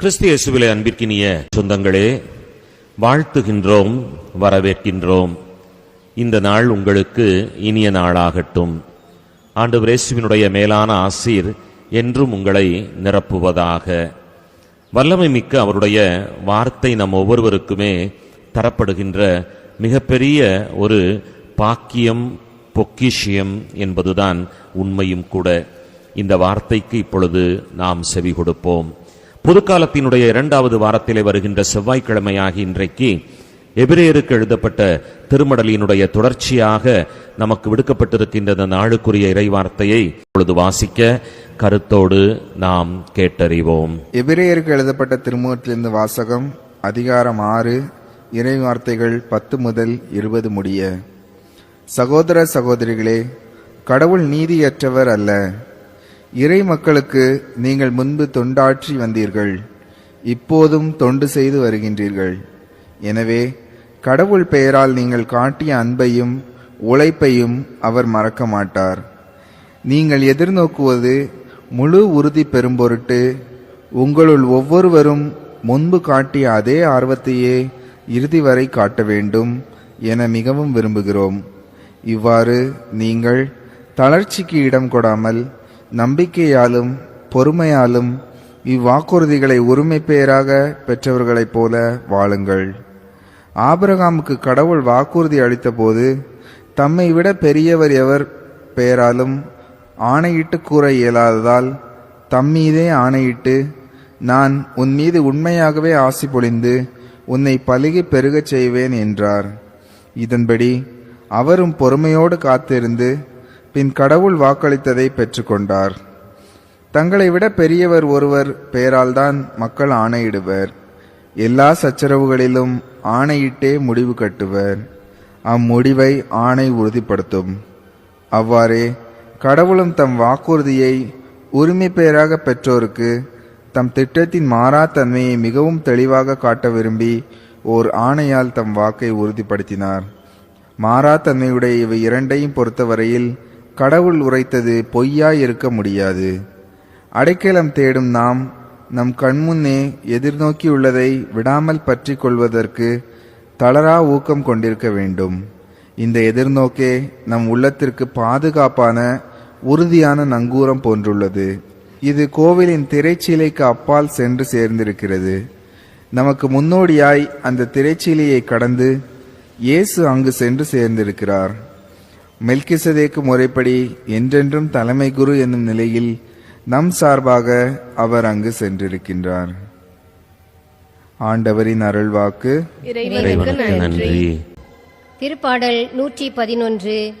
கிறிஸ்து இயேசுவிலே அன்பிற்கினிய சொந்தங்களே வாழ்த்துகின்றோம் வரவேற்கின்றோம். இந்த நாள் உங்களுக்கு இனிய நாளாகட்டும். ஆண்டவர் இயேசுவினுடைய மேலான ஆசீர் என்றும் உங்களை நிரப்புவதாக. வல்லமை மிக்க அவருடைய வார்த்தை நம் ஒவ்வொருவருக்குமே தரப்படுகின்ற மிகப்பெரிய ஒரு பாக்கியம் பொக்கிஷியம் என்பதுதான் உண்மையும் கூட. இந்த வார்த்தைக்கு இப்பொழுது நாம் செவி கொடுப்போம். புதுக்காலத்தினுடைய இரண்டாவது வாரத்திலே வருகின்ற செவ்வாய்க்கிழமையாகி இன்றைக்கு எபிரேயருக்கு எழுதப்பட்ட திருமடலினுடைய தொடர்ச்சியாக நமக்கு விடுக்கப்பட்டிருக்கின்ற அந்த நாளுக்குரிய இறைவார்த்தையை இப்பொழுது வாசிக்க கருத்தோடு நாம் கேட்டறிவோம். எபிரேயருக்கு எழுதப்பட்ட திருமுகத்திலிருந்து வாசகம் அதிகாரம் ஆறு இறை வார்த்தைகள் பத்து முதல் இருபது முடிய. சகோதர சகோதரிகளே கடவுள் நீதியற்றவர் அல்ல. இறை மக்களுக்கு நீங்கள் முன்பு தொண்டாற்றி வந்தீர்கள் இப்போதும் தொண்டு செய்து வருகின்றீர்கள். எனவே கடவுள் பெயரால் நீங்கள் காட்டிய அன்பையும் உழைப்பையும் அவர் மறக்க மாட்டார். நீங்கள் எதிர்நோக்குவது முழு உறுதி பெறும் பொருட்டு உங்களுள் ஒவ்வொருவரும் முன்பு காட்டிய அதே ஆர்வத்தையே இறுதி வரை காட்ட வேண்டும் என மிகவும் விரும்புகிறோம். இவ்வாறு நீங்கள் தளர்ச்சிக்கு இடம் கொடாமல் நம்பிக்கையாலும் பொறுமையாலும் இவ்வாக்குறுதிகளை உரிமை பெயராக பெற்றவர்களைப் போல வாழுங்கள். ஆபிரகாமுக்கு கடவுள் வாக்குறுதி அளித்தபோது தம்மை விட பெரியவர் எவர் பெயராலும் ஆணையிட்டு கூற இயலாததால் தம்மீதே ஆணையிட்டு நான் உன் மீது உண்மையாகவே ஆசி பொழிந்து உன்னை பழுகி பெருகச் செய்வேன் என்றார். இதன்படி அவரும் பொறுமையோடு காத்திருந்து பின் கடவுள் வாக்களித்ததை பெற்றுக்கொண்டார். தங்களை விட பெரியவர் ஒருவர் பெயரால்தான் மக்கள் ஆணையிடுவர். எல்லா சச்சரவுகளிலும் ஆணையிட்டே முடிவு கட்டுவர். அம்முடிவை ஆணை உறுதிப்படுத்தும். அவ்வாறே கடவுளும் தம் வாக்குறுதியை உரிமை பெயராக பெற்றோருக்கு தம் திட்டத்தின் மாறா தன்மையை மிகவும் தெளிவாக காட்ட விரும்பி ஓர் ஆணையால் தம் வாக்கை உறுதிப்படுத்தினார். மாறா தன்மையுடைய இவை இரண்டையும் பொறுத்தவரையில் கடவுள் உரைத்தது பொய்யாய் இருக்க முடியாது. அடைக்கலம் தேடும் நாம் நம் கண்முன்னே எதிர்நோக்கியுள்ளதை விடாமல் பற்றி கொள்வதற்கு தளரா ஊக்கம் கொண்டிருக்க வேண்டும். இந்த எதிர்நோக்கே நம் உள்ளத்திற்கு பாதுகாப்பான உறுதியான நங்கூரம் போன்றுள்ளது. இது கோவிலின் திரைச்சீலைக்கு அப்பால் சென்று சேர்ந்திருக்கிறது. நமக்கு முன்னோடியாய் அந்த திரைச்சீலையை கடந்து இயேசு அங்கு சென்று சேர்ந்திருக்கிறார். மெல்கிசதேக்கு முறைப்படி என்றென்றும் தலைமை குரு என்னும் நிலையில் நம் சார்பாக அவர் அங்கு சென்றிருக்கின்றார். ஆண்டவரின் அருள்வாக்கு. நன்றி. திருப்பாடல் நூற்றி பதினொன்று.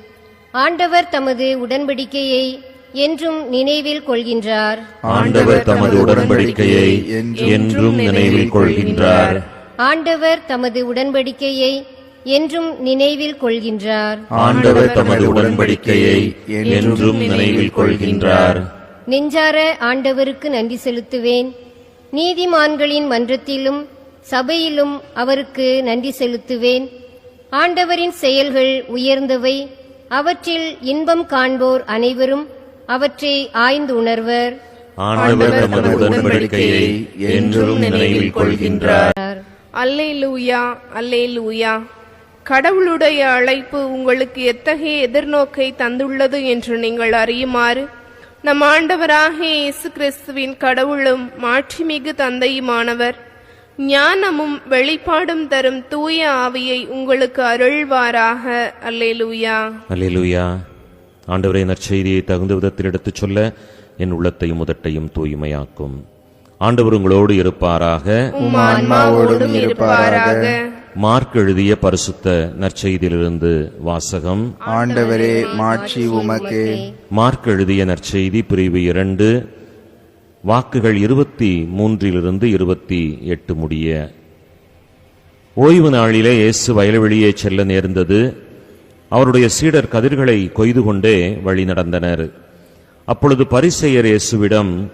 ஆண்டவர் தமது உடன்படிக்கையை என்றும் நினைவில் கொள்கின்றார். ஆண்டவர் தமது உடன்படிக்கையை என்றும் நினைவில் கொள்கின்றார். ஆண்டவர் தமது உடன்படிக்கையை என்றும் நினைவில் கொள்கின்றார். ஆண்டவர் தமது உடன்படிக்கையை என்றும் நினைவில் கொள்கின்றார். நெஞ்சார ஆண்டவருக்கு நன்றி செலுத்துவேன். நீதிமான்களின் மன்றத்திலும் சபையிலும் அவருக்கு நன்றி செலுத்துவேன். ஆண்டவரின் செயல்கள் உயர்ந்தவை. அவற்றில் இன்பம் காண்போர் அனைவரும் அவற்றை ஆய்ந்து உணர்வர். ஆண்டவர் தமது உடன்படிக்கையை என்றும் நினைவில் கொள்கின்றார். அல்லேலூயா அல்லேலூயா. கடவுளுடைய அழைப்பு உங்களுக்கு எத்தகைய எதிர்நோக்கை தந்துள்ளது என்று நீங்கள் அறியுமாறு நம் ஆண்டவராகிய இயேசு கிறிஸ்துவின் கடவுளும் மாட்சிமிகு தந்தையுமானவர் ஞானமும் வெளிப்பாடும் தரும் தூய ஆவியை உங்களுக்கு அருள்வாராக. அல்லேலூயா. அல்லேலூயா. ஆண்டவரே நற்செய்தியை தகுந்த விதத்தில் எடுத்துச் சொல்ல என் உள்ளத்தையும் உதட்டையும் தூய்மையாக்கும். ஆண்டவர் உங்களோடு இருப்பாராக. மார்க் எழுதிய பரிசுத்த நற்செய்தியிலிருந்து வாசகம். ஆண்டவரே மாட்சி உமக்கே. மார்க் எழுதிய நற்செய்தி பிரிவு இரண்டு. வாக்குகள் இருபத்தி மூன்றிலிருந்து இருபத்தி எட்டு முடிய. ஓய்வு நாளிலே இயேசு வயல்வெளியே செல்ல நேர்ந்தது. அவருடைய சீடர் கதிர்களை கொய்து கொண்டே வழி நடந்தனர். அப்பொழுது பரிசெயர் இயேசுவிடம்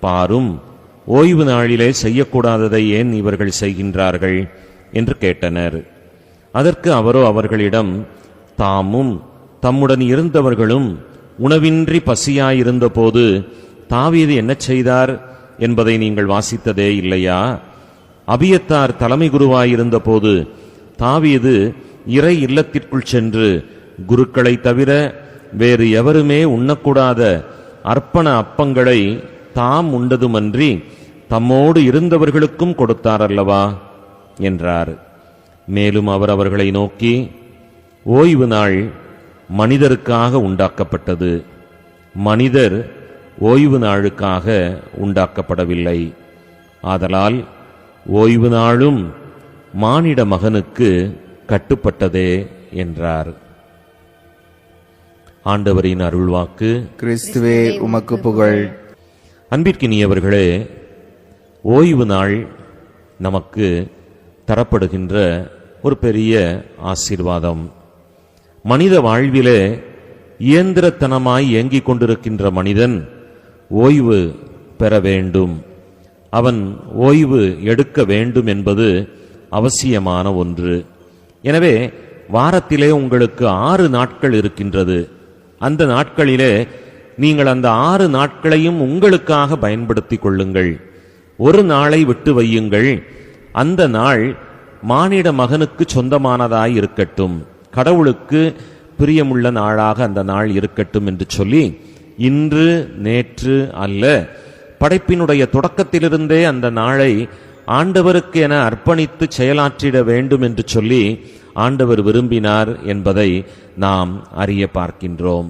பாரும் ஓய்வு நாளிலே செய்யக்கூடாததை ஏன் இவர்கள் செய்கின்றார்கள்? என்று கேட்டனர். அதற்கு அவரோ அவர்களிடம் தாமும் தம்முடன் இருந்தவர்களும் உணவின்றி பசியாயிருந்தபோது தாவீது என்ன செய்தார் என்பதை நீங்கள் வாசித்ததே இல்லையா? அபியத்தார் தலைமை குருவாயிருந்த போது தாவீது இறை இல்லத்திற்குள் சென்று குருக்களை தவிர வேறு எவருமே உண்ணக்கூடாத அர்ப்பண அப்பங்களை தாம் உண்டதுமன்றி தம்மோடு இருந்தவர்களுக்கும் கொடுத்தார் அல்லவா? என்றார். மேலும் அவர் அவர்களை நோக்கி ஓய்வு நாள் மனிதருக்காக உண்டாக்கப்பட்டது. மனிதர் ஓய்வு நாளுக்காக உண்டாக்கப்படவில்லை. ஆதலால் ஓய்வு நாளும் மானிட மகனுக்கு கட்டுப்பட்டதே என்றார். ஆண்டவரின் அருள்வாக்கு. கிறிஸ்துவே உமக்கு புகழ். அன்பிற்கினியவர்களே ஓய்வு நாள் நமக்கு தரப்படுகின்ற ஒரு பெரிய ஆசீர்வாதம். மனித வாழ்விலே இயந்திரத்தனமாய் இயங்கிக் கொண்டிருக்கின்ற மனிதன் ஓய்வு பெற வேண்டும். அவன் ஓய்வு எடுக்க வேண்டும் என்பது அவசியமான ஒன்று. எனவே வாரத்திலே உங்களுக்கு ஆறு நாட்கள் இருக்கின்றது. அந்த நாட்களிலே நீங்கள் அந்த ஆறு நாட்களையும் உங்களுக்காக பயன்படுத்திக் கொள்ளுங்கள். ஒரு நாளை விட்டு வையுங்கள். அந்த நாள் மானிட மகனுக்கு சொந்தமானதாய் இருக்கட்டும். கடவுளுக்கு பிரியமுள்ள நாளாக அந்த நாள் இருக்கட்டும் என்று சொல்லி இன்று நேற்று அல்ல படைப்பினுடைய தொடக்கத்திலிருந்தே அந்த நாளை ஆண்டவருக்கு என அர்ப்பணித்து செயலாற்றிட வேண்டும் என்று சொல்லி ஆண்டவர் விரும்பினார் என்பதை நாம் அறிய பார்க்கின்றோம்.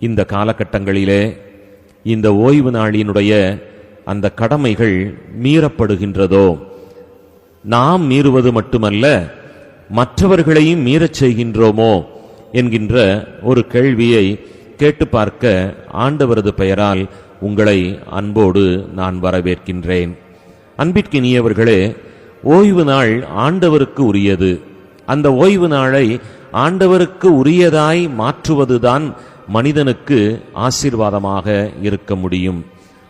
இந்த காலகட்டங்களிலே இந்த ஓய்வு நாளினுடைய அந்த கடமைகள் மீறப்படுகின்றதோ நாம் மீறுவது மட்டுமல்ல மற்றவர்களையும் மீறச் செய்கின்றோமோ என்கின்ற ஒரு கேள்வியை கேட்டு பார்க்க ஆண்டவரது பெயரால் உங்களை அன்போடு நான் வரவேற்கின்றேன். அன்பிற்கினியவர்களே ஓய்வு நாள் ஆண்டவருக்கு உரியது. அந்த ஓய்வு நாளை ஆண்டவருக்கு உரியதாய் மாற்றுவதுதான் மனிதனுக்கு ஆசீர்வாதமாக இருக்க முடியும்.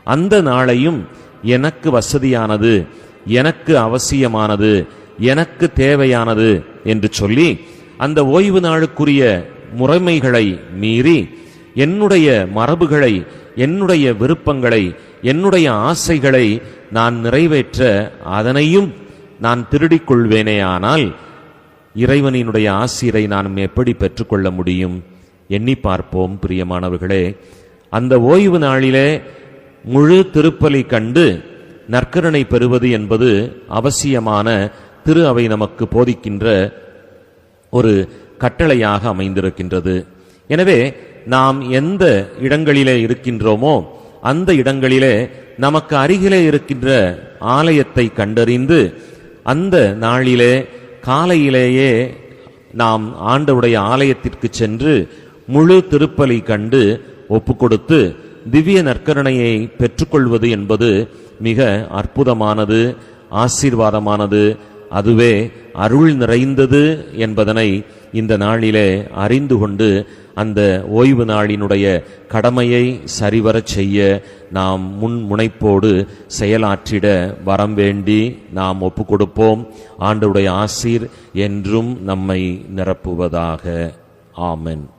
அந்த நாளையும் எனக்கு வசதியானது. எனக்கு அவசியமானது எனக்கு தேவையானது என்று சொல்லி அந்த ஓய்வு நாளுக்குரிய முறைமைகளை மீறி என்னுடைய மரபுகளை என்னுடைய விருப்பங்களை என்னுடைய ஆசைகளை நான் நிறைவேற்ற அதனையும் நான் திருடிக் கொள்வேனேயானால் இறைவனினுடைய ஆசிரை நான் எப்படி பெற்றுக்கொள்ள முடியும்? எண்ணி பார்ப்போம் பிரியமானவர்களே. அந்த ஓய்வு நாளிலே முழு திருப்பலி கண்டு நற்கருணை பெறுவது என்பது அவசியமான திரு அவை நமக்கு போதிக்கின்ற ஒரு கட்டளையாக அமைந்திருக்கின்றது. எனவே நாம் எந்த இடங்களிலே இருக்கின்றோமோ அந்த இடங்களிலே நமக்கு அருகிலே இருக்கின்ற ஆலயத்தை கண்டறிந்து அந்த நாளிலே காலையிலேயே நாம் ஆண்டவுடைய ஆலயத்திற்கு சென்று முழு திருப்பலி கண்டு ஒப்புக்கொடுத்து திவ்ய நற்கரணையை பெற்றுக்கொள்வது என்பது மிக அற்புதமானது ஆசீர்வாதமானது அதுவே அருள் நிறைந்தது என்பதனை இந்த நாளிலே அறிந்து கொண்டு அந்த ஓய்வு நாளினுடைய கடமையை சரிவரச் செய்ய நாம் முன் முனைப்போடு செயலாற்றிட வரம் வேண்டி நாம் ஒப்பு கொடுப்போம் ஆண்டவுடைய ஆசீர் என்றும் நம்மை நிரப்புவதாக. ஆமென்.